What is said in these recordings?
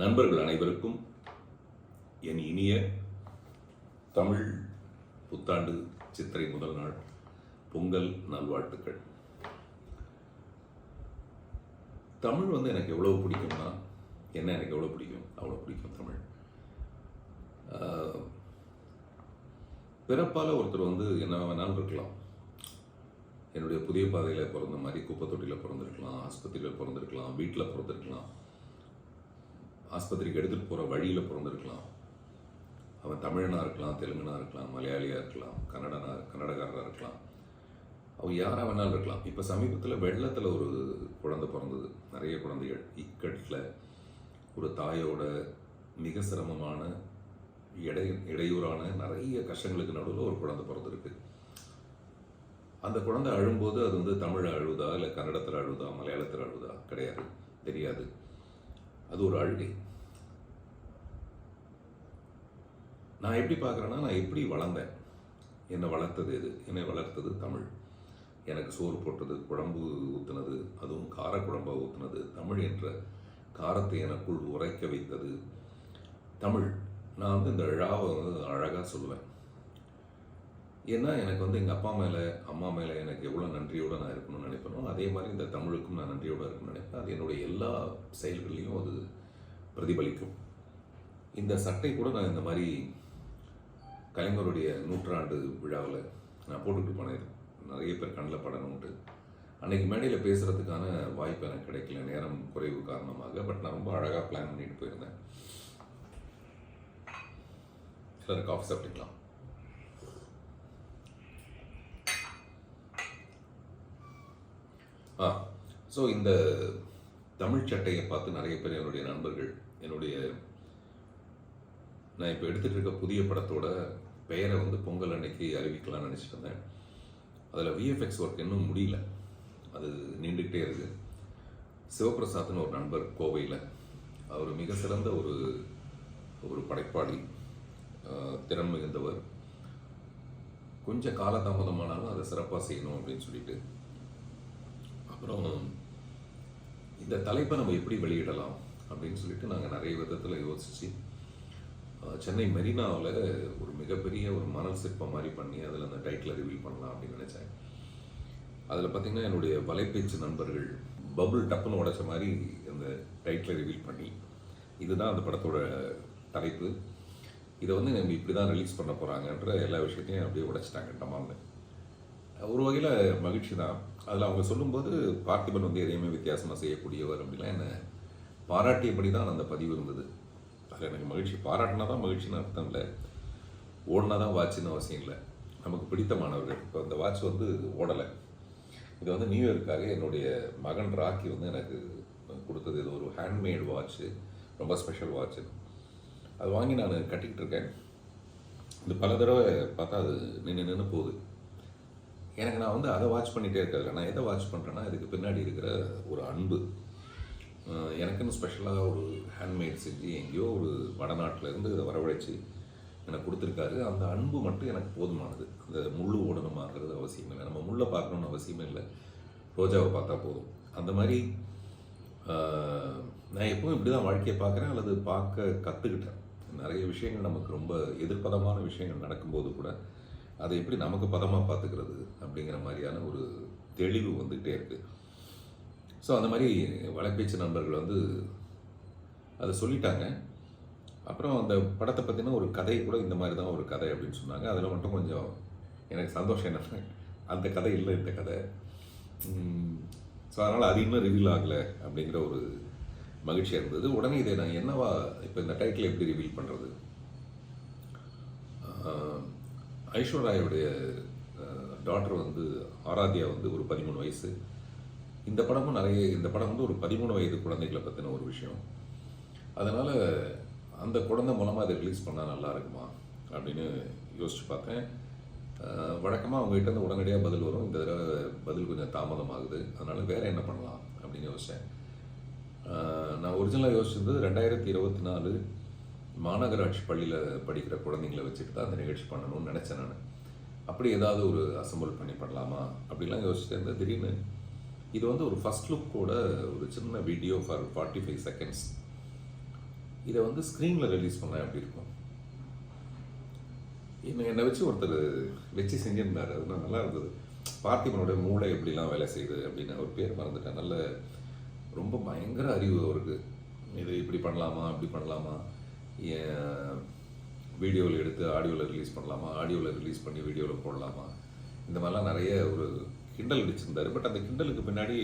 நண்பர்கள் அனைவருக்கும் என் இனிய தமிழ் புத்தாண்டு சித்திரை முதல் நாள் பொங்கல் நல்வாழ்த்துக்கள். தமிழ் வந்து எனக்கு எவ்வளோ பிடிக்கும்னா என்ன எனக்கு எவ்வளோ பிடிக்கும்? அவ்வளோ பிடிக்கும் தமிழ். பிறப்பால் ஒருத்தர் வந்து என்ன வேணாலும் இருக்கலாம். என்னுடைய புதிய பாதையில் பிறந்த மாதிரி குப்பை தொட்டியில் பிறந்திருக்கலாம் ஆஸ்பத்திரியில் பிறந்திருக்கலாம் வீட்டில் பிறந்திருக்கலாம். ஆஸ்பத்திரிக்கு எடுத்துகிட்டு போகிற வழியில் பிறந்திருக்கலாம். அவன் தமிழனாக இருக்கலாம் தெலுங்கனாக இருக்கலாம் மலையாளியாக இருக்கலாம் கன்னடனா கன்னடக்காரராக இருக்கலாம். அவன் யாராக வேணாலும் இருக்கலாம். இப்போ சமீபத்தில் வெள்ளத்தில் ஒரு குழந்தை பிறந்தது. நிறைய குழந்தைகள். இக்கட்டில் ஒரு தாயோட மிக சிரமமான இடை இடையூறான நிறைய கஷ்டங்களுக்கு நடுவில் ஒரு குழந்தை பிறந்திருக்கு. அந்த குழந்தை அழும்போது அது வந்து தமிழ் அழுதா இல்லை கன்னடத்தில் அழுதா மலையாளத்தில் அழுதா? கிடையாது. தெரியாது. அது ஒரு அழுகை. நான் எப்படி பார்க்குறேன்னா நான் எப்படி வளர்ந்தேன்? என்னை வளர்த்தது எது? என்னை வளர்த்தது தமிழ். எனக்கு சோறு போட்டது குழம்பு ஊற்றுனது அதுவும் காரக்குழம்பாக ஊற்றுனது தமிழ் என்ற காரத்தை எனக்குள் உரைக்க வைத்தது தமிழ். நான் வந்து இந்த ழாவை வந்து அழகாக சொல்லுவேன். ஏன்னா எனக்கு வந்து எங்கள் அப்பா மேலே அம்மா மேலே எனக்கு எவ்வளோ நன்றியோடு நான் இருக்கணும்னு நினைப்பேனோ அதே மாதிரி இந்த தமிழுக்கும் நான் நன்றியோடு இருக்கணும்னு நினைப்பேன். அது என்னுடைய எல்லா செயல்கள்லையும் அது பிரதிபலிக்கும். இந்த சட்டை கூட நான் இந்த மாதிரி கலைஞருடைய நூற்றாண்டு விழாவில் நான் போட்டுக்கிட்டு போனேன். நிறைய பேர் கண்ணில் படணும்ட்டு அன்னைக்கு மேடையில் பேசுகிறதுக்கான வாய்ப்பு எனக்கு கிடைக்கல. நேரம் குறைவு காரணமாக பட் நான் ரொம்ப அழகாக பிளான் பண்ணிட்டு போயிருந்தேன். எல்லாரும் காஃபி சாப்பிட்டுக்கலாம் ஆ. ஸோ இந்த தமிழ் சட்டையை பார்த்து நிறைய பேர் என்னுடைய நண்பர்கள் என்னுடைய நான் இப்போ எடுத்துகிட்டு இருக்க புதிய படத்தோட பெயரை வந்து பொங்கல் அன்னைக்கு அறிவிக்கலாம்னு நினச்சிட்டு இருந்தேன். அதில் விஎஃப்எக்ஸ் ஒர்க் இன்னும் முடியல. அது நீண்டுக்கிட்டே இருக்குது சிவபிரசாத்னு ஒரு நண்பர் கோவையில். அவர் மிக சிறந்த ஒரு ஒரு படைப்பாளி திறன் மிகுந்தவர். கொஞ்சம் காலதாமதமானாலும் அதை சிறப்பாக செய்யணும் அப்படின்னு சொல்லிட்டு அப்புறம் இந்த தலைப்பை நம்ம எப்படி வெளியிடலாம் அப்படின்னு சொல்லிட்டு நாங்கள் நிறைய விதத்தில் யோசித்து சென்னை மெரினாவில் ஒரு மிகப்பெரிய ஒரு மணல் சிற்பம் மாதிரி பண்ணி அதில் அந்த டைட்டில் ரிவீல் பண்ணலாம் அப்படின்னு நினச்சேன். அதில் பார்த்தீங்கன்னா என்னுடைய வலைப்பேச்சு நண்பர்கள் பபுள் டப்புன்னு உடைச்ச மாதிரி அந்த டைட்டில் ரிவீல் பண்ணி இதுதான் அந்த படத்தோட தலைப்பு. இதை வந்து நம்ம இப்படி தான் ரிலீஸ் பண்ண போகிறாங்கன்ற எல்லா விஷயத்தையும் அப்படியே உடைச்சிட்டாங்க டமால்னு. ஒரு வகையில் மகிழ்ச்சி தான். அதில் அவங்க சொல்லும்போது பார்த்திபன் வந்து எதையுமே வித்தியாசமாக செய்யக்கூடியவர் அப்படின்லாம் என்னை பாராட்டியபடி தான் அந்த பதிவு இருந்தது. அதில் எனக்கு மகிழ்ச்சி. பாராட்டினா தான் மகிழ்ச்சின்னு அர்த்தம் இல்லை. ஓடினா தான் வாட்சின்னு அவசியம் இல்லை. நமக்கு பிடித்தமானவர்கள். இப்போ இந்த வாட்ச் வந்து ஓடலை. இது வந்து நியூஇயருக்காக என்னுடைய மகன் ராக்கி வந்து எனக்கு கொடுத்தது. இது ஒரு ஹேண்ட்மேட் வாட்ச்சு ரொம்ப ஸ்பெஷல் வாட்ச்சு அது வாங்கி நான் கட்டிக்கிட்டு இருக்கேன். இது பல தடவை பார்த்தா அது நின்று நின்று போகுது. எனக்கு நான் வந்து அதை வாட்ச் பண்ணிகிட்டே இருக்கிறது நான் எதை வாட்ச் பண்ணுறேன்னா இதுக்கு பின்னாடி இருக்கிற ஒரு அன்பு. எனக்குன்னு ஸ்பெஷலாக ஒரு ஹேண்ட்மேட் செஞ்சு எங்கேயோ ஒரு வடநாட்டிலேருந்து இதை வரவழைச்சி எனக்கு கொடுத்துருக்காரு. அந்த அன்பு மட்டும் எனக்கு போதுமானது. அந்த முள்ளு ஓடணுமாங்கிறது அவசியம் இல்லை. நம்ம முள்ளை பார்க்கணும்னு அவசியமே இல்லை. ரோஜாவை பார்த்தா போதும். அந்த மாதிரி நான் எப்பவும் இப்படி தான் வாழ்க்கையை பார்க்குறேன் அல்லது பார்க்க கற்றுக்கிட்டேன் நிறைய விஷயங்கள் நமக்கு ரொம்ப எதிர்ப்பதமான விஷயங்கள் நடக்கும்போது கூட அதை எப்படி நமக்கு பதமாக பார்த்துக்கிறது அப்படிங்கிற மாதிரியான ஒரு தெளிவு வந்துகிட்டே இருக்குது ஸோ அந்த மாதிரி வலைபேச்சு நண்பர்கள் வந்து அதை சொல்லிட்டாங்க. அப்புறம் அந்த படத்தை பற்றின ஒரு கதை கூட இந்த மாதிரி தான் ஒரு கதை அப்படின்னு சொன்னாங்க. அதில் மட்டும் கொஞ்சம் எனக்கு சந்தோஷம் என்ன அந்த கதை இல்லை இந்த கதை. ஸோ அதனால் அது இன்னும் ரிவீல் ஆகலை அப்படிங்கிற ஒரு மகிழ்ச்சியாக இருந்தது. உடனே இதை நான் என்னவா இப்போ இந்த டைட்டில் எப்படி ரிவீல் பண்ணுறது ஐஸ்வர்யாவுடைய டாக்டர் வந்து ஆராத்யா வந்து ஒரு பதிமூணு வயசு. இந்த படமும் நிறைய இந்த படம் வந்து ஒரு பதிமூணு வயது குழந்தைகளை பற்றின ஒரு விஷயம். அதனால் அந்த குழந்தை மூலமாக அதை ரிலீஸ் பண்ணால் நல்லா இருக்குமா அப்படின்னு யோசிச்சு பார்த்தேன். வழக்கமாக அவங்ககிட்ட இருந்து உடனடியாக பதில் வரும். இந்த தடவை பதில் கொஞ்சம் தாமதமாகுது. அதனால் வேறு என்ன பண்ணலாம் அப்படின்னு யோசித்தேன் நான் ஒரிஜினலாக யோசிச்சது ரெண்டாயிரத்தி இருபத்தி நாலு மாநகராட்சி பள்ளியில் படிக்கிற குழந்தைங்களை வச்சுட்டு தான் அந்த நிகழ்ச்சி பண்ணணும்னு நினச்சேன் நான். அப்படி ஏதாவது ஒரு அசம்பிள் பண்ணி பண்ணலாமா? அப்படிலாம் யோசிச்சுட்டு இருந்தேன். திடீர்னு இது வந்து ஒரு ஃபர்ஸ்ட் லுக்கோட ஒரு சின்ன video for forty five seconds இதை வந்து ஸ்க்ரீனில் ரிலீஸ் பண்ணேன் எப்படி இருக்கும்? என்னை என்னை வச்சு ஒருத்தர் வச்சு செஞ்சிருந்தார். அதுனா நல்லா இருந்தது. பார்த்திபனுடைய மூளை எப்படிலாம் வேலை செய்யுது அப்படின்னு அவர் பேர் மறந்துட்டேன். நல்ல ரொம்ப பயங்கர அறிவு அவருக்கு. இது இப்படி பண்ணலாமா? அப்படி பண்ணலாமா? வீடியோவில் எடுத்து ஆடியோவில் ரிலீஸ் பண்ணலாமா? ஆடியோவில் ரிலீஸ் பண்ணி வீடியோவில் போடலாமா? இந்த மாதிரிலாம் நிறைய ஒரு கிண்டல் அடிச்சிருந்தார். பட் அந்த கிண்டலுக்கு பின்னாடி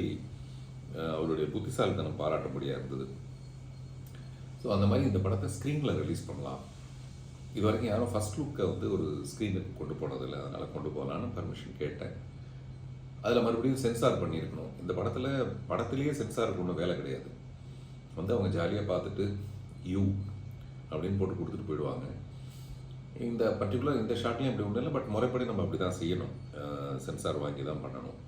அவருடைய புத்திசாலித்தனம் பாராட்டும்படியாக இருந்தது. ஸோ அந்த மாதிரி இந்த படத்தை ஸ்க்ரீனில் ரிலீஸ் பண்ணலாம். இது வரைக்கும் யாரும் ஃபர்ஸ்ட் லுக்கை வந்து ஒரு ஸ்க்ரீனுக்கு கொண்டு போனதில்லை. அதனால் கொண்டு போகலான்னு பர்மிஷன் கேட்டேன். அதில் மறுபடியும் சென்சார் பண்ணியிருக்கணும். இந்த படத்தில் படத்திலேயே சென்சாருக்கு ஒன்றும் வேலை கிடையாது. வந்து அவங்க ஜாலியாக பார்த்துட்டு யூ அப்படின்னு போட்டு கொடுத்துட்டு போயிடுவாங்க. இந்த பர்டிகுலர் இந்த ஷார்ட்லேயும் அப்படி ஒன்றும் இல்லை பட் முறைப்படி நம்ம அப்படி தான் செய்யணும் சென்சார் வாங்கி தான் பண்ணணும்.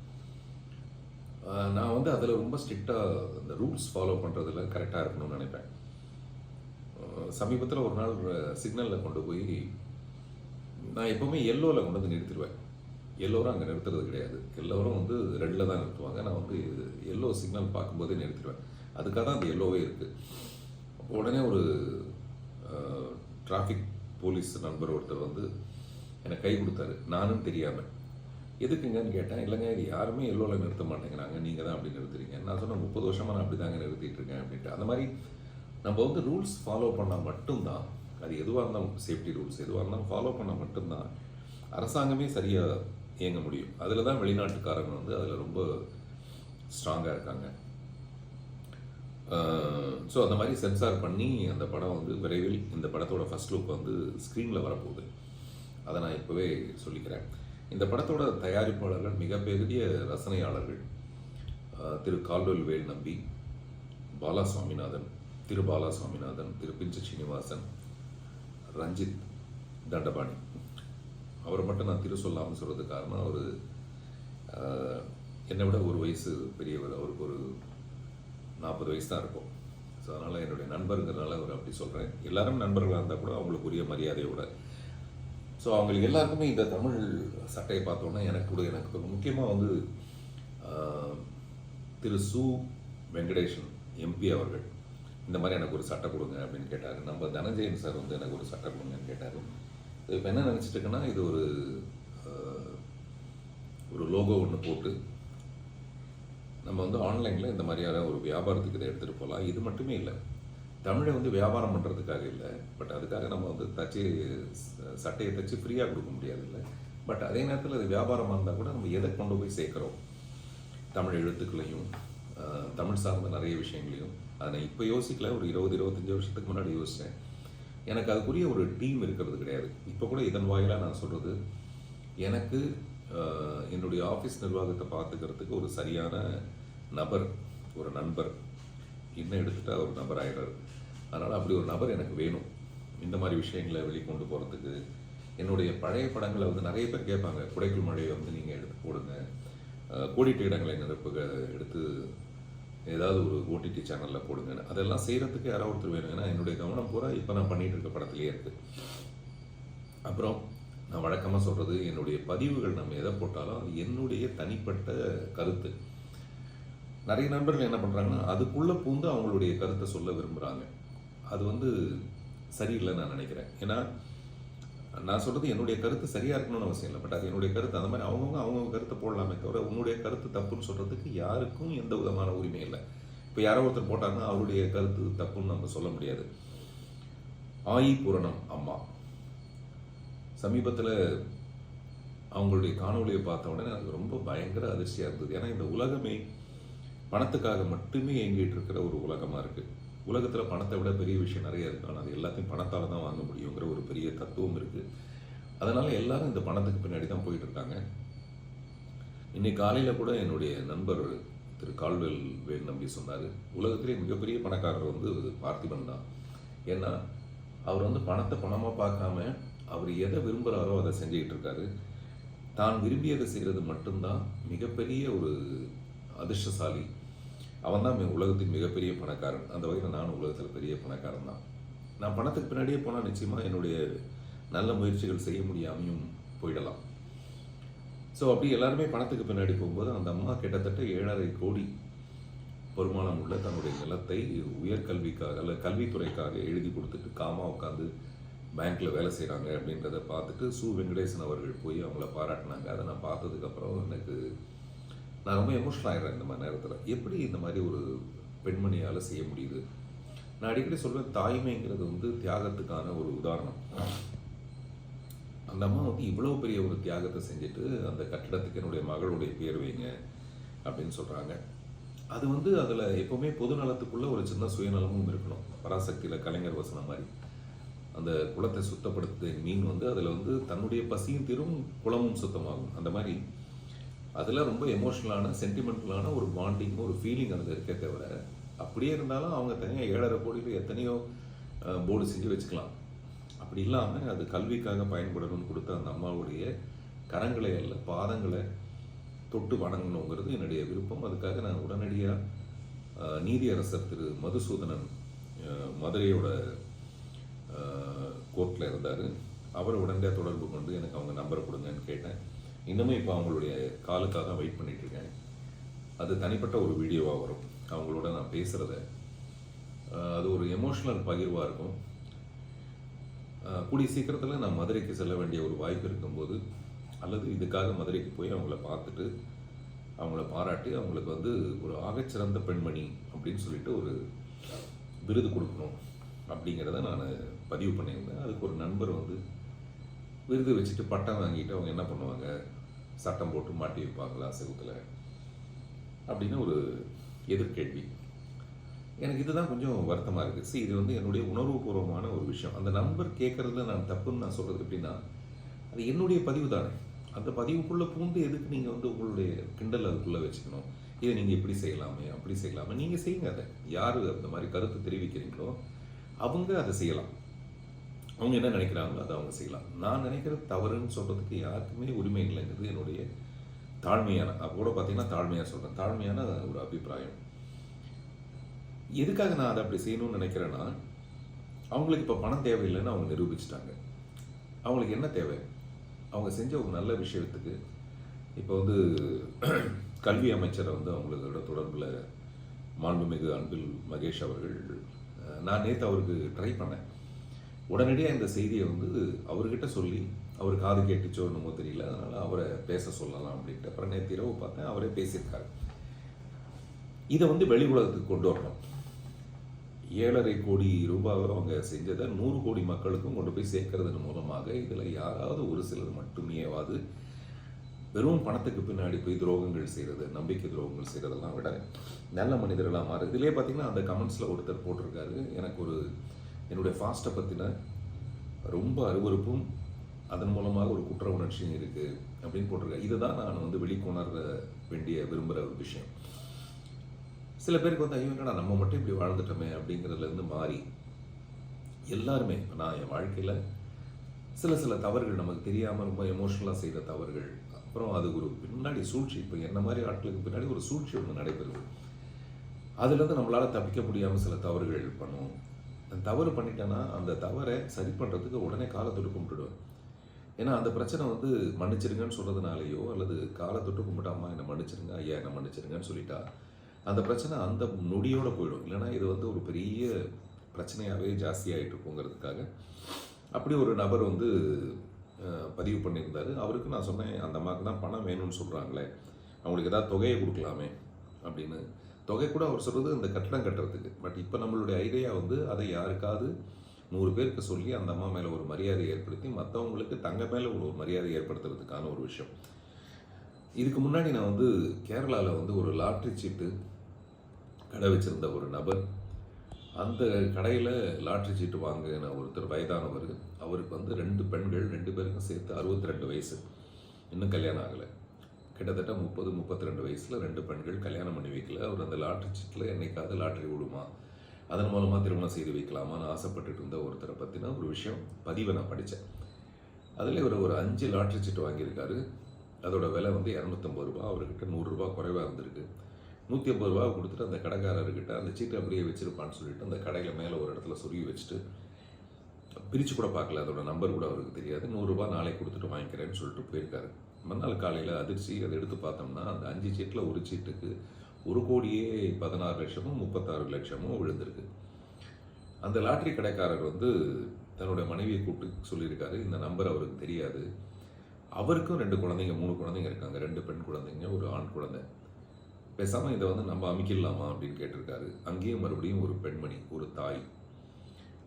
நான் வந்து அதில் ரொம்ப ஸ்ட்ரிக்டாக இந்த ரூல்ஸ் ஃபாலோ பண்ணுறதுல கரெக்டாக இருக்கணும்னு நினைப்பேன். சமீபத்தில் ஒரு நாள் சிக்னலில் கொண்டு போய் நான் எப்போவுமே எல்லோவில் கொண்டு வந்து நிறுத்திடுவேன். எல்லோரும் அங்கே நிறுத்துறது கிடையாது. எல்லோரும் வந்து ரெட்டில் தான் நிறுத்துவாங்க. நான் வந்து எல்லோ சிக்னல் பார்க்கும்போதே நிறுத்திடுவேன். அதுக்காக தான் அந்த எல்லோவே இருக்குது உடனே ஒரு டிராஃபிக் போலீஸ் நண்பர் ஒருத்தர் வந்து எனக்கு கை கொடுத்தாரு. நானும் தெரியாமல் எதுக்குங்கன்னு கேட்டேன். இல்லைங்க இது யாருமே எல்லோவில் நிறுத்த மாட்டேங்கிறாங்க. நீங்கள் தான் அப்படி நிறுத்துறீங்க நான் சொன்னேன் முப்பது வருஷமாக நான் அப்படி தாங்க நிறுத்திட்டு இருக்கேன் அப்படின்ட்டு. அந்த மாதிரி நம்ம வந்து ரூல்ஸ் ஃபாலோ பண்ணால் மட்டும்தான் அது எதுவாக இருந்தாலும் சேஃப்டி ரூல்ஸ் எதுவாக இருந்தாலும் ஃபாலோ பண்ணால் மட்டும்தான் அரசாங்கமே சரியாக இயங்க முடியும். அதில் தான் வெளிநாட்டுக்காரங்க வந்து அதில் ரொம்ப ஸ்ட்ராங்காக இருக்காங்க. ஸோ அந்த மாதிரி சென்சார் பண்ணி அந்த படம் வந்து விரைவில் இந்த படத்தோட ஃபர்ஸ்ட் லுக் வந்து ஸ்க்ரீனில் வரப்போகுது. அதை நான் இப்போவே சொல்லிக்கிறேன். இந்த படத்தோட தயாரிப்பாளர்கள் மிகப்பெரிய ரசனையாளர்கள். திரு கால்வெல் வேல் நம்பி பாலா சுவாமிநாதன் திரு பாலா சுவாமிநாதன் திரு பிஞ்ச ஸ்ரீனிவாசன் ரஞ்சித் தண்டபாணி. அவரை மட்டும் நான் திரு சொல்லாமல் சொல்கிறது காரணம் அவர் என்னை விட ஒரு வயசு பெரியவர். அவருக்கு ஒரு நாற்பது வயசு தான் இருக்கும். ஸோ அதனால் என்னுடைய நண்பருங்கிறனால அவர் அப்படி சொல்கிறேன் எல்லாரும் நண்பர்களாக இருந்தால் கூட அவங்களுக்கு உரிய மரியாதையோட ஸோ அவங்களுக்கு எல்லாருக்குமே இந்த தமிழ் சட்டையை பார்த்தோன்னா எனக்கு கூட எனக்கு முக்கியமாக வந்து திரு சு வெங்கடேஷன் எம்பி அவர்கள். இந்த மாதிரி எனக்கு ஒரு சட்டை கொடுங்க அப்படின்னு கேட்டார். நம்ம தனஞ்சயன் சார் வந்து எனக்கு ஒரு சட்டை கொடுங்கன்னு கேட்டார். இப்போ என்ன நினச்சிட்டு இது ஒரு ஒரு லோகோ ஒன்று போட்டு நம்ம வந்து ஆன்லைனில் இந்த மாதிரியான ஒரு வியாபாரத்துக்கு இதை எடுத்துகிட்டு போகலாம். இது மட்டுமே இல்லை. தமிழை வந்து வியாபாரம் பண்ணுறதுக்காக இல்லை. பட் அதுக்காக நம்ம வந்து தச்சு சட்டையை தச்சு ஃப்ரீயாக கொடுக்க முடியாது இல்லை பட் அதே நேரத்தில் அது வியாபாரமாக இருந்தால் கூட நம்ம எதை கொண்டு போய் சேர்க்குறோம்? தமிழ் எழுத்துக்களையும் தமிழ் சார்ந்த நிறைய விஷயங்களையும். அதை நான் இப்போ யோசிக்கல. ஒரு இருபது இருபத்தஞ்சி வருஷத்துக்கு முன்னாடி யோசித்தேன் எனக்கு அதுக்குரிய ஒரு டீம் இருக்கிறது கிடையாது. இப்போ கூட இதன் வாயிலாக நான் சொல்கிறது எனக்கு என்னுடைய ஆஃபீஸ் நிர்வாகத்தை பார்த்துக்கிறதுக்கு ஒரு சரியான நபர் ஒரு நண்பர் இன்னும் எடுத்துகிட்டா ஒரு நபர் ஆயிடுறாரு அதனால் அப்படி ஒரு நபர் எனக்கு வேணும். இந்த மாதிரி விஷயங்களை வெளிக்கொண்டு போகிறதுக்கு என்னுடைய பழைய படங்களை வந்து நிறைய பேர் கேட்பாங்க. குடைக்குள் மழையை வந்து நீங்கள் எடுத்து போடுங்க. கோடிட்டு இடங்களை நிரப்புக எடுத்து ஏதாவது ஒரு ஓடிடி சேனலில் போடுங்க அதெல்லாம் செய்கிறதுக்கு யாராவது ஒருத்தர் வேணும். ஏன்னா என்னுடைய கவனம் பூரா இப்போ நான் பண்ணிகிட்டு இருக்க படத்துலேயே இருக்குது அப்புறம் நான் வழக்கமாக சொல்கிறது என்னுடைய பதிவுகள் நம்ம எதை போட்டாலும் அது என்னுடைய தனிப்பட்ட கருத்து. நிறைய நண்பர்கள் என்ன பண்ணுறாங்கன்னா அதுக்குள்ளே பூந்து அவங்களுடைய கருத்தை சொல்ல விரும்புகிறாங்க அது வந்து சரியில்லை நான் நினைக்கிறேன். ஏன்னா நான் சொல்கிறது என்னுடைய கருத்து சரியாக இருக்கணும்னு அவசியம் இல்லை. பட் அது என்னுடைய கருத்து. அந்த மாதிரி அவங்கவுங்க அவங்கவுங்க கருத்தை போடலாமே தவிர உன்னுடைய கருத்து தப்புன்னு சொல்கிறதுக்கு யாருக்கும் எந்த விதமான உரிமை இல்லை. இப்போ யாரோ ஒருத்தர் போட்டாங்கன்னா அவருடைய கருத்து தப்புன்னு நம்ம சொல்ல முடியாது. ஆயி பூரணம் அம்மா. சமீபத்தில் அவங்களுடைய காணொளியை பார்த்த உடனே எனக்கு ரொம்ப பயங்கர அதிர்ச்சியாக இருந்தது. ஏன்னா இந்த உலகமே பணத்துக்காக மட்டுமே இயங்கிட்டு இருக்கிற ஒரு உலகமாக இருக்குது உலகத்தில் பணத்தை விட பெரிய விஷயம் நிறைய இருக்கு. ஆனால் அது எல்லாத்தையும் பணத்தால் தான் வாங்க முடியுங்கிற ஒரு பெரிய தத்துவம் இருக்குது அதனால் எல்லாரும் இந்த பணத்துக்கு பின்னாடி தான் போயிட்டு இருக்காங்க. இன்னைக்கு காலையில் கூட என்னுடைய நண்பர் திரு கால்வெல் வேல் நம்பி சொன்னார் உலகத்திலே மிகப்பெரிய பணக்காரர் வந்து பார்த்திபன் தான். ஏன்னா அவர் வந்து பணத்தை பணமாக பார்க்காம அவர் எதை விரும்புகிறாரோ அதை செஞ்சுக்கிட்டு இருக்காரு. தான் விரும்பியதை செய்கிறது மட்டும்தான் மிகப்பெரிய ஒரு அதிர்ஷ்டசாலி அவன் தான் உலகத்தின் மிகப்பெரிய பணக்காரன். அந்த வகையில் நானும் உலகத்தில் பெரிய பணக்காரன் தான். நான் பணத்துக்கு பின்னாடியே போனால் நிச்சயமாக என்னுடைய நல்ல முயற்சிகள் செய்ய முடியாமையும் போயிடலாம். ஸோ அப்படி எல்லாருமே பணத்துக்கு பின்னாடி போகும்போது அந்த அம்மா கிட்டத்தட்ட ஏழரை கோடி வருமானம் உள்ள தன்னுடைய நிலத்தை உயர்கல்விக்காக அல்ல கல்வித்துறைக்காக எழுதி கொடுத்துட்டு காமா உட்காந்து பேங்க்கில் வேலை செய்கிறாங்க அப்படின்றத பார்த்துட்டு சு வெங்கடேசன் அவர்கள் போய் அவங்கள பாராட்டினாங்க. அதை நான் பார்த்ததுக்கப்புறம் எனக்கு நான் ரொம்ப எமோஷனல் ஆயிடுறேன் இந்த மாதிரி நேரத்தில். எப்படி இந்த மாதிரி ஒரு பெண்மணியால் செய்ய முடியுது? நான் அடிக்கடி சொல்வேன் தாய்மைங்கிறது வந்து தியாகத்துக்கான ஒரு உதாரணம். அந்த அம்மா வந்து இவ்வளோ பெரிய ஒரு தியாகத்தை செஞ்சுட்டு அந்த கட்டிடத்துக்கு என்னுடைய மகளுடைய பேர் வைங்க அப்படின்னு சொல்கிறாங்க அது வந்து அதில் எப்போவுமே பொது நலத்துக்குள்ளே ஒரு சின்ன சுயநலமும் இருக்கணும். பராசக்தியில் கலைஞர் வசனம் மாதிரி. அந்த குளத்தை சுத்தப்படுத்த மீன் வந்து அதில் வந்து தன்னுடைய பசியும் தீரும் குளமும் சுத்தமாகும். அந்த மாதிரி அதில் ரொம்ப எமோஷ்னலான சென்டிமெண்டலான ஒரு பாண்டிங் ஒரு ஃபீலிங் அதில் இருக்கே தவிர அப்படியே இருந்தாலும் அவங்க தனியாக ஏழரை கோடியில் எத்தனையோ போர்டு செஞ்சு வச்சுக்கலாம். அப்படி இல்லாமல் அது கல்விக்காக பயன்படணும்னு கொடுத்த அந்த அம்மாவுடைய கரங்களை அல்ல பாதங்களை தொட்டு வணங்கணுங்கிறது என்னுடைய விருப்பம். அதுக்காக நான் உடனடியாக நீதியரசர் திரு மதுசூதனன் மதுரையோட கோர்ட்டில் இருந்தார். அவரை உடனடியாக தொடர்பு கொண்டு எனக்கு அவங்க நம்பரை கொடுங்கன்னு கேட்டேன். இன்னுமே இப்போ அவங்களுடைய காலுக்காக வெயிட் பண்ணிகிட்டு இருக்கேன். அது தனிப்பட்ட ஒரு வீடியோவாக வரும். அவங்களோட நான் பேசுகிறத அது ஒரு எமோஷ்னல் பகிர்வாக இருக்கும். கூடிய சீக்கிரத்தில் நான் மதுரைக்கு செல்ல வேண்டிய ஒரு வாய்ப்பு இருக்கும்போது அல்லது இதுக்காக மதுரைக்கு போய் அவங்கள பார்த்துட்டு அவங்கள பாராட்டி அவங்களுக்கு வந்து ஒரு ஆகச்சிறந்த பெண்மணி அப்படின்னு சொல்லிட்டு ஒரு விருது கொடுக்கணும் அப்படிங்கிறத நான் பதிவு பண்ணியிருந்தேன். அதுக்கு ஒரு நண்பர் வந்து விருது வச்சுட்டு பட்டம் வாங்கிட்டு அவங்க என்ன பண்ணுவாங்க? சட்டம் போட்டு மாட்டி வைப்பாங்களா செவத்தில்? அப்படின்னு ஒரு எதிர்கேள்வி. எனக்கு இதுதான் கொஞ்சம் வருத்தமாக இருக்குது. see இது வந்து என்னுடைய உணர்வுபூர்வமான ஒரு விஷயம். அந்த நம்பர் கேட்குறதுல நான் தப்புன்னு நான் சொல்கிறது எப்படின்னா அது என்னுடைய பதிவு தானே. அந்த பதிவுக்குள்ளே பூந்து எதுக்கு நீங்கள் வந்து உங்களுடைய கிண்டல் அதுக்குள்ளே வச்சுக்கணும்? இதை நீங்கள் இப்படி செய்யலாமே அப்படி செய்யலாமே. நீங்கள் செய்யுங்க அதை. யார் அந்த மாதிரி கருத்து தெரிவிக்கிறீங்களோ அவங்க அதை செய்யலாம். அவங்க என்ன நினைக்கிறாங்களோ அதை அவங்க செய்யலாம். நான் நினைக்கிறது தவறுன்னு சொல்கிறதுக்கு யாருக்குமே உரிமை இல்லைங்கிறது என்னுடைய தாழ்மையான அப்போ கூட பார்த்தீங்கன்னா தாழ்மையாக சொல்கிறேன் தாழ்மையான ஒரு அபிப்பிராயம். எதுக்காக நான் அதை அப்படி செய்யணும்னு நினைக்கிறேன்னா அவங்களுக்கு இப்போ பணம் தேவையில்லைன்னு அவங்க நிரூபிச்சிட்டாங்க. அவங்களுக்கு என்ன தேவை? அவங்க செஞ்ச ஒரு நல்ல விஷயத்துக்கு இப்போ வந்து கல்வி அமைச்சரை வந்து அவங்களோட தொடர்பில் மாண்புமிகு அன்பில் மகேஷ் அவர்கள் நான் நேற்று அவருக்கு ட்ரை பண்ணேன். உடனடியாக இந்த செய்தியை வந்து அவர்கிட்ட சொல்லி அவர் காது கேட்டுச்சோ என்னமோ தெரியல அதனால் அவரை பேச சொல்லலாம் அப்படின்ட்டு. அப்புறம் நேற்று இரவு பார்த்தேன் அவரே பேசியிருக்காரு. இதை வந்து வெளி உலகத்துக்கு கொண்டு வரணும். ஏழரை கோடி ரூபாவை அவங்க செஞ்சதை நூறு கோடி மக்களுக்கும் கொண்டு போய் சேர்க்கறதன் மூலமாக இதில் யாராவது ஒரு சிலர் மட்டுமேவாது வெறும் பணத்துக்கு பின்னாடி போய் துரோகங்கள் செய்கிறது நம்பிக்கை துரோகங்கள் செய்கிறதெல்லாம் விட நல்ல மனிதர்களாக மாறு இதிலே பார்த்தீங்கன்னா அந்த கமெண்ட்ஸில் ஒருத்தர் போட்டிருக்காரு. எனக்கு ஒரு என்னுடைய ஃபாஸ்ட்டை பற்றின ரொம்ப அருவருப்பும் அதன் மூலமாக ஒரு குற்ற உணர்ச்சியும் இருக்குது அப்படின்னு போட்டிருக்கேன். இதை தான் நான் வந்து வெளிக்கொணர வேண்டிய விரும்புகிற ஒரு விஷயம். சில பேருக்கு வந்து ஐயோ என்னடா நம்ம மட்டும் இப்படி வாழ்ந்துட்டோமே அப்படிங்கிறதுலேருந்து மாறி எல்லாருமே நான் என் வாழ்க்கையில் சில சில தவறுகள் நமக்கு தெரியாமல் ரொம்ப எமோஷ்னலாக செய்த தவறுகள் அப்புறம் அது ஒரு பின்னாடி சூழ்ச்சி இப்போ என்ன மாதிரி ஆட்களுக்கு பின்னாடி ஒரு சூழ்ச்சி ஒன்று நடைபெறுது. அதுலேருந்து நம்மளால் தப்பிக்க முடியாமல் சில தவறுகள் பண்ணுவோம். தவறு பண்ணிட்டேன்னா அந்த தவறை சரி பண்ணுறதுக்கு உடனே காலத்தொட்டு கும்பிட்டுடுவேன். ஏன்னா அந்த பிரச்சனை வந்து மன்னிச்சிருங்கன்னு சொல்கிறதுனாலேயோ அல்லது காலத்தொட்டு கும்பிட்டு அம்மா என்னை மன்னிச்சிருங்க ஐயா என்னை மன்னிச்சிருங்கன்னு சொல்லிட்டா அந்த பிரச்சனை அந்த நொடியோட போயிடும். இல்லைன்னா இது வந்து ஒரு பெரிய பிரச்சனையாகவே ஜாஸ்தியாகிட்டு இருக்குங்கிறதுக்காக. அப்படி ஒரு நபர் வந்து பதிவு பண்ணியிருந்தாரு. அவருக்கு நான் சொன்னேன் அந்த அம்மாவுக்கு தான் பணம் வேணும்னு சொல்கிறாங்களே அவங்களுக்கு ஏதாவது தொகையை கொடுக்கலாமே அப்படின்னு. தொகை கூட அவர் சொல்கிறது இந்த கட்டடம் கட்டுறதுக்கு. பட் இப்போ நம்மளுடைய ஐடியா வந்து அதை யாருக்காவது நூறு பேருக்கு சொல்லி அந்த அம்மா மேலே ஒரு மரியாதை ஏற்படுத்தி மற்றவங்களுக்கு தங்க மேலே ஒரு மரியாதை ஏற்படுத்துறதுக்கான ஒரு விஷயம். இதுக்கு முன்னாடி நான் வந்து கேரளாவில் வந்து ஒரு லாட்ரி சீட்டு கடை வச்சுருந்த ஒரு நபர். அந்த கடையில் லாட்ரி சீட்டு வாங்கின ஒருத்தர் வயதானவர். அவருக்கு வந்து ரெண்டு பெண்கள் ரெண்டு பேருக்கும் சேர்த்து அறுபத்தி ரெண்டு வயசு. இன்னும் கல்யாணம் ஆகலை. கிட்டத்தட்ட முப்பது முப்பத்தி ரெண்டு வயசில் ரெண்டு பெண்கள் கல்யாணம் பண்ணி வைக்கல. அவர் அந்த லாட்ரி சீட்டில் என்னைக்காவது லாட்ரி விடுமா அதன் மூலமாக திருமணம் செய்து வைக்கலாமான்னு ஆசைப்பட்டுட்டு இருந்த ஒருத்தரை பற்றின ஒரு விஷயம் பதிவை நான் படித்தேன் அதில் இவர் ஒரு அஞ்சு லாட்ரி சீட்டு வாங்கியிருக்காரு. அதோட விலை வந்து இரநூத்தம்பது ரூபா அவர்கிட்ட நூறுரூபா குறைவாக இருந்திருக்கு. நூற்றி ஐம்பது ரூபா கொடுத்துட்டு அந்த கடைக்காரர்கிட்ட அந்த சீட்டை அப்படியே வச்சுருப்பான்னு சொல்லிட்டு அந்த கடையில் மேலே ஒரு இடத்துல சொருகி வச்சுட்டு பிரித்து கூட பார்க்கல. அதோட நம்பர் கூட அவருக்கு தெரியாது. நூறுரூபா நாளைக்கு கொடுத்துட்டு வாங்கிக்கிறேன்னு சொல்லிட்டு போயிருக்காரு. மறுநாள் காலையில் அதிர்ச்சி அதை எடுத்து பார்த்தோம்னா அந்த அஞ்சு சீட்டில் ஒரு சீட்டுக்கு ஒரு கோடியே பதினாறு லட்சமும் முப்பத்தாறு லட்சமும் விழுந்திருக்கு. அந்த லாட்ரி கடைக்காரர் வந்து தன்னுடைய மனைவியை கூப்பிட்டு சொல்லியிருக்காரு. இந்த நம்பர் அவருக்கு தெரியாது. அவருக்கும் ரெண்டு குழந்தைங்க மூணு குழந்தைங்க இருக்காங்க. ரெண்டு பெண் குழந்தைங்க ஒரு ஆண் குழந்தை. பேசாமல் இதை வந்து நம்ம அமைக்கலாமா அப்படின்னு கேட்டிருக்காரு. அங்கேயும் மறுபடியும் ஒரு பெண்மணி ஒரு தாய்.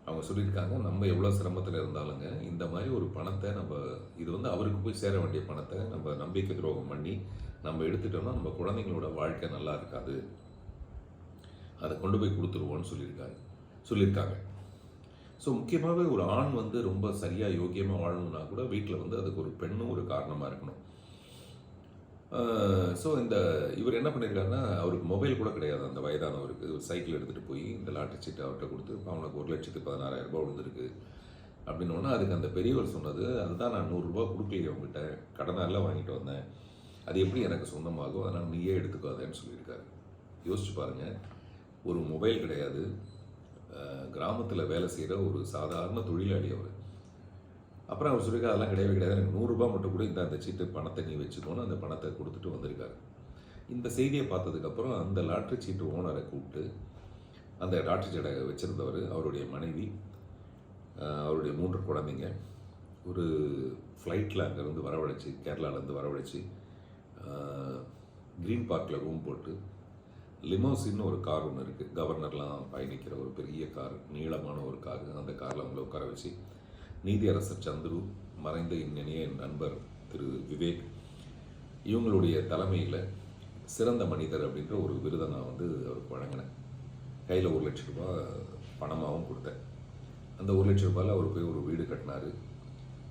அவங்க சொல்லியிருக்காங்க நம்ம எவ்வளோ சிரமத்தில் இருந்தாலுங்க இந்த மாதிரி ஒரு பணத்தை நம்ம இது வந்து அவருக்கு போய் சேர வேண்டிய பணத்தை நம்ம நம்பிக்கை துரோகம் பண்ணி நம்ம எடுத்துட்டோம்னா நம்ம குழந்தைங்களோட வாழ்க்கை நல்லா இருக்காது. அதை கொண்டு போய் கொடுத்துருவோன்னு சொல்லியிருக்காங்க சொல்லியிருக்காங்க. ஸோ முக்கியமாகவே ஒரு ஆண் வந்து ரொம்ப சரியாக யோக்கியமாக வாழணும்னா கூட வீட்டில் வந்து அதுக்கு ஒரு பெண்ணும் ஒரு காரணமாக இருக்கணும். ஸோ இந்த இவர் என்ன பண்ணியிருக்காருன்னா அவருக்கு மொபைல் கூட கிடையாது. அந்த வயதானவருக்கு. ஒரு சைக்கிள் எடுத்துகிட்டு போய் இந்த லாட்டரி சீட்டை அவர்கிட்ட கொடுத்து இப்போ அவனுக்கு ஒரு லட்சத்து பதினாறாயிரம் ரூபாய் விழுந்திருக்கு. அப்படின்னோன்னா அதுக்கு அந்த பெரியவர் சொன்னது அதுதான் நான் நூறுரூபா கொடுக்கலையே அவங்ககிட்ட கடனால வாங்கிட்டு வந்தேன். அது எப்படி எனக்கு சொந்தமாகும்? அதனால் நீயே எடுத்துக்காதேன்னு சொல்லியிருக்காரு. யோசிச்சு பாருங்கள் ஒரு மொபைல் கிடையாது. கிராமத்தில் வேலை செய்கிற ஒரு சாதாரண தொழிலாளி அவர். அப்புறம் அவர் சொல்லியிருக்காரு அதெல்லாம் கிடையவே கிடையாது. எனக்கு நூறுரூபா மட்டும் கூட இந்த அந்த சீட்டு பணத்தை நீ வச்சுக்கோன்னு அந்த பணத்தை கொடுத்துட்டு வந்திருக்காரு. இந்த செய்தியை பார்த்ததுக்கப்புறம் அந்த லாட்ரி சீட்டு ஓனரை கூப்பிட்டு அந்த லாட்ரி சீட்டை வச்சுருந்தவர் அவருடைய மனைவி அவருடைய மூன்று குழந்தைங்க ஒரு ஃப்ளைட்டில் அங்கேருந்து வரவழைச்சி கேரளாவிலேருந்து வரவழைச்சு க்ரீன் பார்க்கில் ரூம் போட்டு லிமோசின்னு ஒரு கார் ஒன்று இருக்குது கவர்னர்லாம் பயணிக்கிற ஒரு பெரிய கார் நீளமான ஒரு கார் அந்த காரில் அவங்கள உட்கார வச்சு நீதியரசர் சந்துரு மறைந்த இந்நினைய நண்பர் திரு விவேக் இவங்களுடைய தலைமையில் சிறந்த மனிதர் அப்படின்ற ஒரு விருதை நான் வந்து அவருக்கு வழங்கினேன். கையில் ஒரு லட்ச ரூபாய் பணமாகவும் கொடுத்தேன். அந்த ஒரு லட்ச ரூபாயில் அவர் போய் ஒரு வீடு கட்டினார்.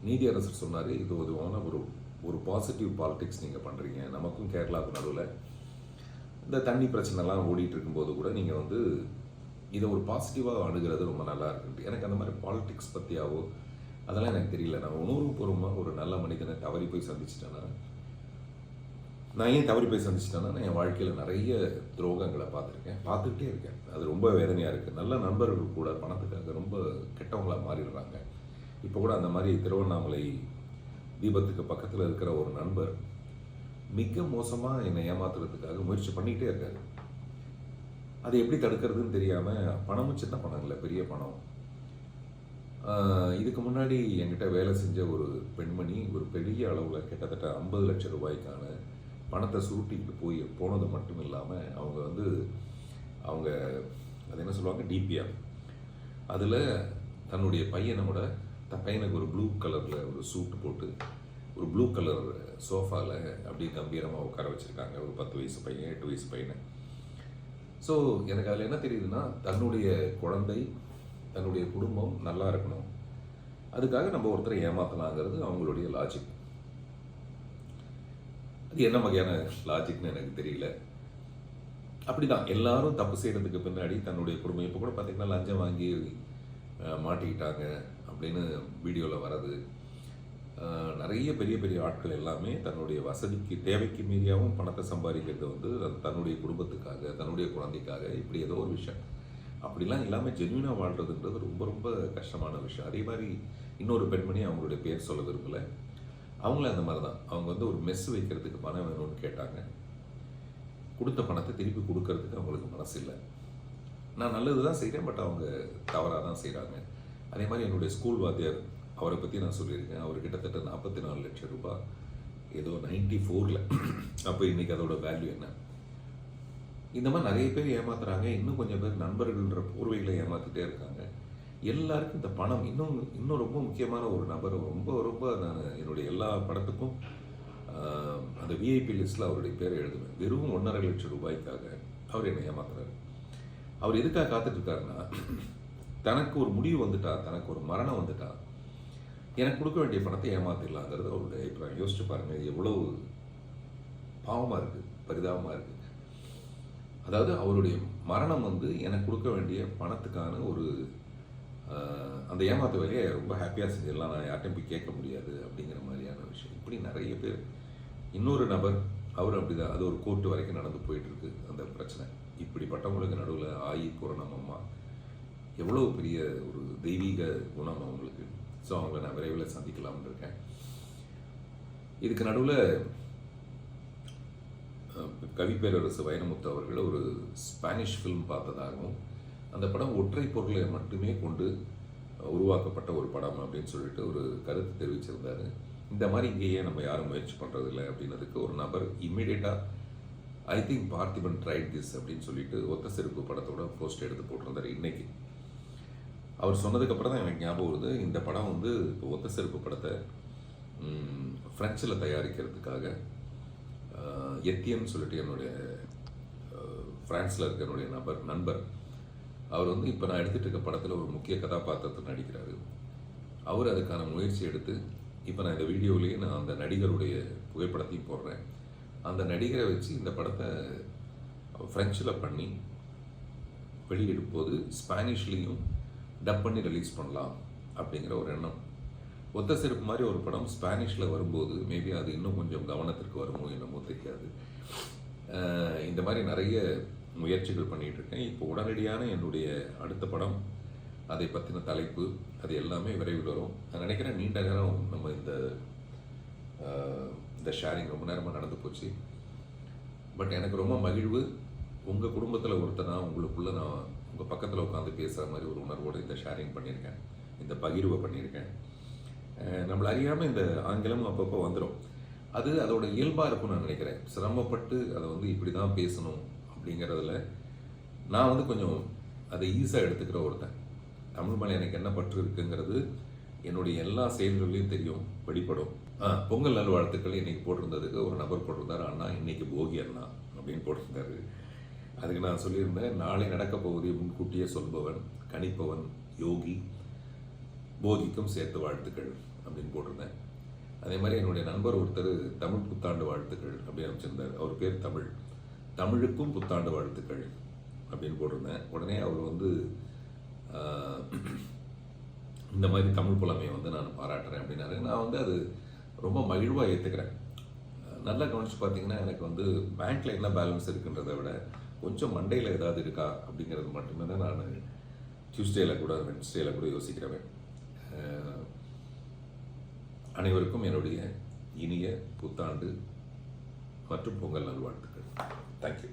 நீதியரசர் சொன்னார் இது உதவான ஒரு ஒரு பாசிட்டிவ் பாலிடிக்ஸ் நீங்கள் பண்ணுறீங்க நமக்கும் கேரளாவுக்கு நடுவில் இந்த தண்ணி பிரச்சனைலாம் ஓடிட்டு இருக்கும்போது கூட நீங்கள் வந்து இதை ஒரு பாசிட்டிவாக அணுகிறது ரொம்ப நல்லா இருக்கு எனக்கு அந்த மாதிரி பாலிடிக்ஸ் பற்றியாவோ அதெல்லாம் எனக்கு தெரியல. நான் உணர்வுபூர்வமாக ஒரு நல்ல மனிதனை தவறி போய் சந்திச்சிட்டேன்னா நான் ஏன் தவறி போய் சந்திச்சிட்டேன்னா நான் என் வாழ்க்கையில் நிறைய துரோகங்களை பார்த்துருக்கேன். பார்த்துக்கிட்டே இருக்கேன். அது ரொம்ப வேதனையாக இருக்குது நல்ல நண்பர்கள் கூட பணத்துக்காக ரொம்ப கெட்டவங்களாக மாறிடுறாங்க. இப்போ கூட அந்த மாதிரி திருவண்ணாமலை தீபத்துக்கு பக்கத்தில் இருக்கிற ஒரு நண்பர் மிக மோசமாக என்னை ஏமாத்துறதுக்காக முயற்சி பண்ணிக்கிட்டே இருக்காரு. அதை எப்படி தடுக்கிறதுன்னு தெரியாமல் பணமும் சின்ன பணம் இல்லை பெரிய பணம். இதுக்கு முன்னாடி என்கிட்ட வேலை செஞ்ச ஒரு பெண்மணி ஒரு பெரிய அளவில் கிட்டத்தட்ட ஐம்பது லட்சம் ரூபாய்க்கான பணத்தை சுருட்டிக்கிட்டு போய் போனது மட்டும் இல்லாமல் அவங்க வந்து அவங்க அது என்ன சொல்லுவாங்க டிபிஆர் அதில் தன்னுடைய பையனோட தன் பையனுக்கு ஒரு ப்ளூ கலரில் ஒரு சூட் போட்டு ஒரு ப்ளூ கலர் சோஃபாவில் அப்படியே கம்பீரமாக உட்கார வச்சுருக்காங்க. ஒரு பத்து வயசு பையன் எட்டு வயசு பையனை. ஸோ எனக்கு அதில் என்ன தெரியுதுன்னா தன்னுடைய குழந்தை தன்னுடைய குடும்பம் நல்லா இருக்கணும். அதுக்காக நம்ம ஒருத்தரை ஏமாத்தலாங்கிறது அவங்களுடைய லாஜிக் அது என்ன வகையான லாஜிக்னு எனக்கு தெரியல. அப்படிதான் எல்லாரும் தப்பு செய்கிறதுக்கு பின்னாடி தன்னுடைய குடும்பம் இப்போ கூட பார்த்தீங்கன்னா லஞ்சம் வாங்கி மாட்டிக்கிட்டாங்க அப்படின்னு வீடியோவில் வர்றது. நிறைய பெரிய பெரிய ஆட்கள் எல்லாமே தன்னுடைய வசதிக்கு தேவைக்கு மீறியாவும் பணத்தை சம்பாதிக்கிறது வந்து தன்னுடைய குடும்பத்துக்காக தன்னுடைய குழந்தைக்காக இப்படி ஏதோ ஒரு விஷயம். அப்படிலாம் இல்லாமல் ஜென்யூனாக வாழ்கிறதுன்றது ரொம்ப ரொம்ப கஷ்டமான விஷயம். அதே மாதிரி இன்னொரு பெண்மணி அவங்களுடைய பேர் சொல்ல விரும்பல. அவங்களும் அந்த மாதிரி தான் அவங்க வந்து ஒரு மெஸ் வைக்கிறதுக்கு பணம் வேணும்னு கேட்டாங்க. கொடுத்த பணத்தை திருப்பி கொடுக்கறதுக்கு அவங்களுக்கு மனசு இல்லை. நான் நல்லது தான் செய்கிறேன் பட் அவங்க தவறாக தான் செய்கிறாங்க அதே மாதிரி என்னுடைய ஸ்கூல் வாத்தியார் அவரை பற்றி நான் சொல்லியிருக்கேன். அவர் கிட்டத்தட்ட நாற்பத்தி நாலு லட்சம் ரூபாய் ஏதோ நைன்டி ஃபோரில் அப்போ இன்றைக்கி அதோட வேல்யூ என்ன? இந்த மாதிரி நிறைய பேர் ஏமாத்துறாங்க. இன்னும் கொஞ்சம் பேர் நண்பர்கள்ன்ற போர்வைகளை ஏமாத்திட்டே இருக்காங்க. எல்லாருக்கும் இந்த பணம் இன்னும் இன்னும் ரொம்ப முக்கியமான ஒரு நபர் ரொம்ப ரொம்ப நான் என்னுடைய எல்லா படத்துக்கும் அந்த விஐபி லிஸ்ட்டில் அவருடைய பேரை எழுதுவேன். வெறும் ஒன்றரை லட்சம் ரூபாய்க்காக அவர் என்னை ஏமாத்துறாரு. அவர் எதுக்காக காத்துட்ருக்காருன்னா தனக்கு ஒரு முடிவு வந்துட்டா தனக்கு ஒரு மரணம் வந்துட்டா எனக்கு கொடுக்க வேண்டிய பணத்தை ஏமாத்திடலாங்கிறது அவருடைய அபிப்பிராயம். யோசிச்சு பாருங்க எவ்வளவு பாவமாக இருக்குது பரிதாபமாக இருக்குது அதாவது அவருடைய மரணம் வந்து எனக்கு கொடுக்க வேண்டிய பணத்துக்கான ஒரு அந்த ஏமாத்த வேலையை ரொம்ப ஹாப்பியாக செஞ்சிடலாம். நான் யார்கிட்டையும் போய் கேட்க முடியாது அப்படிங்கிற மாதிரியான விஷயம். இப்படி நிறைய பேர் இன்னொரு நபர் அவர் அப்படிதான். அது ஒரு கோர்ட்டு வரைக்கும் நடந்து போயிட்டுருக்கு அந்த பிரச்சனை. இப்படிப்பட்டவங்களுக்கு நடுவில் ஆயி பூரணம் அம்மா எவ்வளோ பெரிய ஒரு தெய்வீக குணம் அவங்களுக்கு. ஸோ அவங்கள நான் விரைவில் சந்திக்கலாம்னு இருக்கேன். இதுக்கு நடுவில் கவிப்பேரரசு வைரமுத்து அவர்கள் ஒரு ஸ்பானிஷ் ஃபிலிம் பார்த்ததாகவும் அந்த படம் ஒற்றை பொருளை மட்டுமே கொண்டு உருவாக்கப்பட்ட ஒரு படம் அப்படின்னு சொல்லிட்டு ஒரு கருத்து தெரிவிச்சிருந்தார். இந்த மாதிரி இங்கேயே நம்ம யாரும் முயற்சி பண்ணுறதில்ல அப்படின்னதுக்கு ஒரு நபர் இம்மிடியேட்டாக I think Parthiban tried this அப்படின்னு சொல்லிட்டு ஒத்த செருப்பு படத்தோட போஸ்ட் எடுத்து போட்டிருந்தாரு இன்னைக்கு. அவர் சொன்னதுக்கப்புறம் தான் எனக்கு ஞாபகம் வருது இந்த படம் வந்து இப்போ ஒத்த செருப்பு படத்தை ஃப்ரெஞ்சில் தயாரிக்கிறதுக்காக எத்தியம்னு எத்தியன் சொல்லிட்டு என்னுடைய ஃப்ரான்ஸில் இருக்க என்னுடைய நபர் நண்பர் அவர் வந்து இப்போ நான் எடுத்துகிட்டு இருக்க படத்தில் ஒரு முக்கிய கதாபாத்திரத்தை நடிக்கிறாரு. அவர் அதுக்கான முயற்சி எடுத்து இப்போ நான் இந்த வீடியோவிலேயே நான் அந்த நடிகருடைய புகைப்படத்தையும் போடுறேன். அந்த நடிகரை வச்சு இந்த படத்தை ஃப்ரெஞ்சில் பண்ணி வெளியிடும் போது ஸ்பானிஷ்லேயும் டப் பண்ணி ரிலீஸ் பண்ணலாம் அப்படிங்கிற ஒரு எண்ணம். ஒத்த செருப்பு மாதிரி ஒரு படம் ஸ்பானிஷில் வரும்போது மேபி அது இன்னும் கொஞ்சம் கவனத்திற்கு வருமோ என்னமோ தெரியாது. இந்த மாதிரி நிறைய முயற்சிகள் பண்ணிகிட்டு இருக்கேன். இப்போ உடனடியான என்னுடைய அடுத்த படம் அதை பற்றின தலைப்பு அது எல்லாமே விரைவில் வரும். நான் நினைக்கிறேன் நீண்ட நேரம் நம்ம இந்த இந்த ஷேரிங் ரொம்ப நேரமாக நடந்து போச்சு. பட் எனக்கு ரொம்ப மகிழ்வு. உங்கள் குடும்பத்தில் ஒருத்தனா உங்களுக்குள்ளே நான் உங்கள் பக்கத்தில் உட்காந்து பேசுகிற மாதிரி ஒரு உணர்வோடு இந்த ஷேரிங் பண்ணியிருக்கேன். இந்த பகிர்வை பண்ணியிருக்கேன். நம்மளை அறியாமல் இந்த ஆங்கிலம் அப்பப்போ வந்துடும் அது அதோட இயல்பாக இருக்கும்னு நான் நினைக்கிறேன். சிரமப்பட்டு அதை வந்து இப்படி தான் பேசணும் அப்படிங்கிறதுல நான் வந்து கொஞ்சம் அதை ஈஸியாக எடுத்துக்கிற ஒருத்தன். தமிழ் மேலே எனக்கு என்ன பற்று இருக்குங்கிறது என்னுடைய எல்லா செயல்களையும் தெரியும் வெளிப்படும். பொங்கல் நல்வாழ்த்துக்கள் இன்னைக்கு போட்டிருந்ததுக்கு ஒரு நபர் போட்டிருந்தார் அண்ணா இன்னைக்கு போகி அண்ணா அப்படின்னு போட்டிருந்தாரு. அதுக்கு நான் சொல்லியிருந்தேன் நாளை நடக்கப் போவதை முன்கூட்டியே சொல்பவன் கணிப்பவன் யோகி போகிக்கும் சேர்த்து வாழ்த்துக்கள் அப்படின்னு போட்டிருந்தேன். அதே மாதிரி என்னுடைய நண்பர் ஒருத்தர் தமிழ் புத்தாண்டு வாழ்த்துக்கள் அப்படின்னு அமைச்சிருந்தார் அவர் பேர் தமிழ். தமிழுக்கும் புத்தாண்டு வாழ்த்துக்கள் அப்படின்னு போட்டிருந்தேன். உடனே அவர் வந்து இந்த மாதிரி தமிழ் புலமையை வந்து நான் பாராட்டுறேன் அப்படின்னாரு. நான் வந்து அது ரொம்ப மகிழ்வாக ஏற்றுக்கிறேன் நல்லா கவனிச்சு பார்த்தீங்கன்னா எனக்கு வந்து பேங்க்ல என்ன பேலன்ஸ் இருக்குன்றதை விட கொஞ்சம் மண்டையில் ஏதாவது இருக்கா அப்படிங்கிறது மட்டுமே தான் நான் டியூஸ்டேயில் கூட வென்ஸ்டேயில் கூட யோசிக்கிறேன் அனைவருக்கும் என்னுடைய இனிய புத்தாண்டு மற்றும் பொங்கல் நல்வாழ்த்துக்கள். தேங்க்யூ